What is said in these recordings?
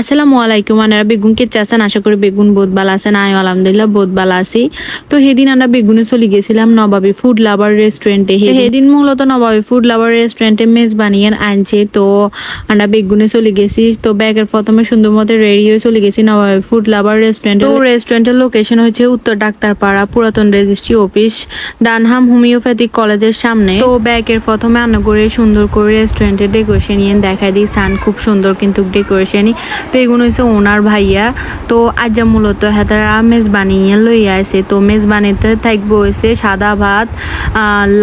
আসসালামু আলাইকুম আনারা বেগুন কে চাচ্ছেন আশা করি বেগুন বোধ বালা আছেন। আয় আলহামদুলিল্লাহ বোধ বালা আছি। তো সেদিন আমরা বেগুনে চলে গেছিলাম নবাবী ফুড লাভার রেস্টুরেন্টে সেদিন মূলত নবাবী ফুড লাভার রেস্টুরেন্টে মেজ বানিয়ে আনছে। তো আমরা বেগুনে চলে গেছি। তো ব্যাগের প্রথমে সুন্দর মতো রেডি হয়ে চলে গেছি নবাবী ফুড লাভার রেস্টুরেন্ট তো রেস্টুরেন্টের লোকেশন হচ্ছে উত্তর ডাক্তারপাড়া পুরাতন রেজিস্ট্রি অফিস ডানহাম হোমিওপ্যাথিক কলেজের সামনে। তো ব্যাগের প্রথমে আনা করে সুন্দর করে রেস্টুরেন্টের ডেকোরেশন দেখা দিই। সান খুব সুন্দর কিন্তু ডেকোরেশনই তো এগুলো হচ্ছে ওনার ভাইয়া। তো আজ যা মূলত হেতারা মেজবানিয়ে লইয়া আছে তো মেজবানিতে থাকব হয়েছে সাদা ভাত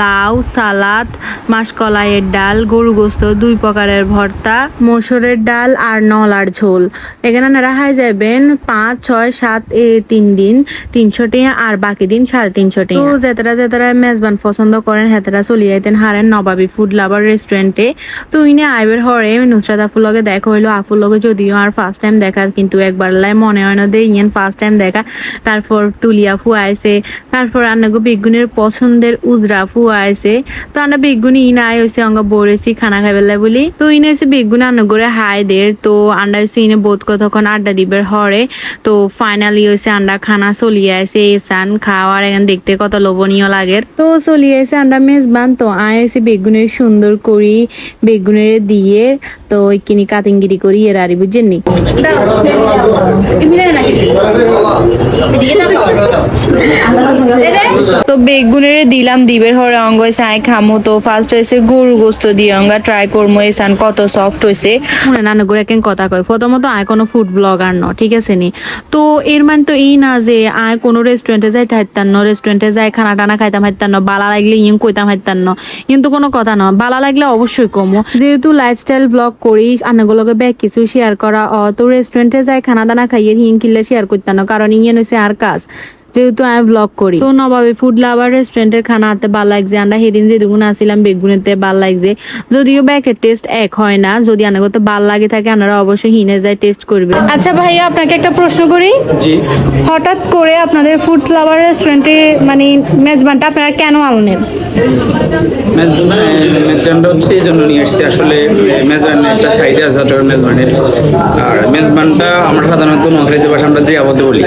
লাউ, সালাদ, মাসকলাইয়ের ডাল, গরু গোস্ত, দুই প্রকারের ভর্তা, মসুরের ডাল আর নলার ঝোল। এখানে আপনারা হাই যাবেন পাঁচ, ছয়, সাত, এ, তিন দিন, তিনশো টিয়া আর বাকি দিন সাড়ে তিনশো টিয়া। তো যেতারা যেতারা মেজবান পছন্দ করেন, হেতারা চলিয়ে আইতেন হারেন নবাবী ফুড লাভার রেস্টুরেন্টে। তো ইনি আইবের হরে নুসরাত আফুর লগে দেখা হইল। আফুর লগে যদিও আর ফার্স্ট টাইম দেখা, কিন্তু একবার লাই মনে হয় না দে ইয়েন ফার্স্ট টাইম দেখা। তারপর তুলিয়া ফু আইছে, তারপর আন্নাগো বেগুনের পছন্দের উজরা ফু আইছে। তো আন্না বেগুনি ইনা আই হইছে, অঙ্গ বরেছি খানা খাইবেলা বলি। তো ইনে হয়েছে বেগুন আন্নাগরে হাই দের, তো আন্ডা হইছে ইনে বোধ কতক্ষণ আড্ডা দিবের হরে। তো ফাইনালি হয়েছে আন্ডা খানা চলিয়ে আইছে, এসান খাওয়ার এখন দেখতে কত লোভনীয় লাগে। তো চলিয়ে আইছে আন্ডা মেজবান, তো আয় হয়েছে বেগুনের সুন্দর করি বেগুনের দিয়ে, তো কিনি কাতিঙ্গিরি করি, এর আরি বুঝছেন নি তো বেগুনের দিলাম দিবের হরে অঙ্গ হয়েছে আই খামো তো। ফার্স্ট হয়েছে গরু গোস্ত দিয়ে অঙ্গা ট্রাই করব এসান কত সফট হয়েছে মনে নানা করে কেন কথা কয়? প্রথমত আয় কোনো ফুড ব্লগার ন ঠিক আছে নি? তো এর মানে তো এই না যে আয় কোনো রেস্টুরেন্টে যাইতে হাইতাম ন রেস্টুরেন্টে যাই খানা টানা খাইতাম হাইতাম ন বালা লাগলে ইয়ে কইতাম হাইতাম ন কিন্তু কোনো কথা না বালা লাগলে অবশ্যই কমো। যেহেতু লাইফস্টাইল ব্লগ করি আনাগুলোকে ব্যাগ কিছু শেয়ার করা অ তো রেস্টুরেন্টে যাই খানা দানা খাইয়ে হিং কিনলে শেয়ার করতাম না কারণ ইয়ে হচ্ছে আর কাজ। যেহেতু আমি ব্লগ করি। তো নবাবে ফুড লাভার রেস্টুরেন্টের খানা হাতে ভালো লাগছে। আমরা সেদিন যে দুগুণ আসছিলাম বেগুনেতে ভালো লাগছে। যদিও ব্যাকের টেস্ট এক হয় না যদি আনাগত ভালো লাগে থাকে আপনারা অবশ্যই হিনে যায় টেস্ট করবে আচ্ছা ভাইয়া আপনাকে একটা প্রশ্ন করি। জি। হঠাৎ করে আপনাদের ফুড লাভার রেস্টুরেন্টে মানে মেজবানটা আপনারা কেন আনলেন? মেজবানটা হচ্ছে এই জন্য নিয়ে এসেছি আসলে একটা চাহিদা আছে মেজবানের আর মেজবানটা আমরা সাধারণত নোয়াখালীতে বাসা আমরা যে বলি।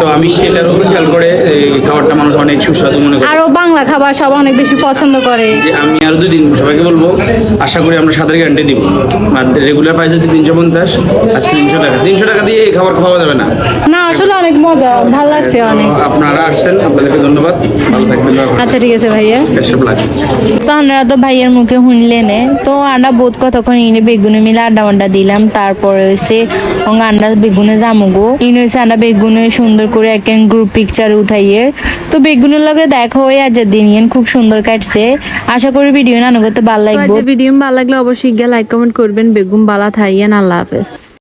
তো আমি সেটার উপর খেয়াল করে এই খাবারটা মানুষ অনেক সুস্বাদু মনে করি। আরও বাংলা খাবার সব অনেক বেশি পছন্দ করে। যে আমি আরও দুই দিন সবাইকে বলব আশা করি আমরা সাঁতার গ্যারান্টি দিব। আর রেগুলার প্রাইস হচ্ছে তিনশো পঞ্চাশ আর তিনশো টাকা। তিনশো টাকা দিয়ে এই খাবার খাওয়া যাবে না। না আসলে অনেক মজা ভালো লাগছে অনেক। আপনারা আসছেন আপনাদেরকে ধন্যবাদ। ভালো থাকবেন আচ্ছা ঠিক আছে ভাইয়া? বেস্ট তো আমরা তো ভাইয়ের মুখে শুনলেন তো আন্ডা বোধ কতক্ষণ ইনে বেগুনে মিলে আড্ডা আড্ডা দিলাম। তারপরে হয়েছে আন্ডা বেগুনে জামুগো ইন হয়েছে আন্ডা বেগুনে সুন্দর করে একখান গ্রুপ পিকচার উঠাইয়ের তো বেগুনের লগে দেখা হয়ে আজ দিন ইয়ান খুব সুন্দর কাটছে। আশা করি ভিডিও না করতে ভালো লাগবে। ভিডিও ভালো লাগলে অবশ্যই গিয়ে লাইক কমেন্ট করবেন। বেগুন বালা থাইয়েন আল্লাহ হাফেজ।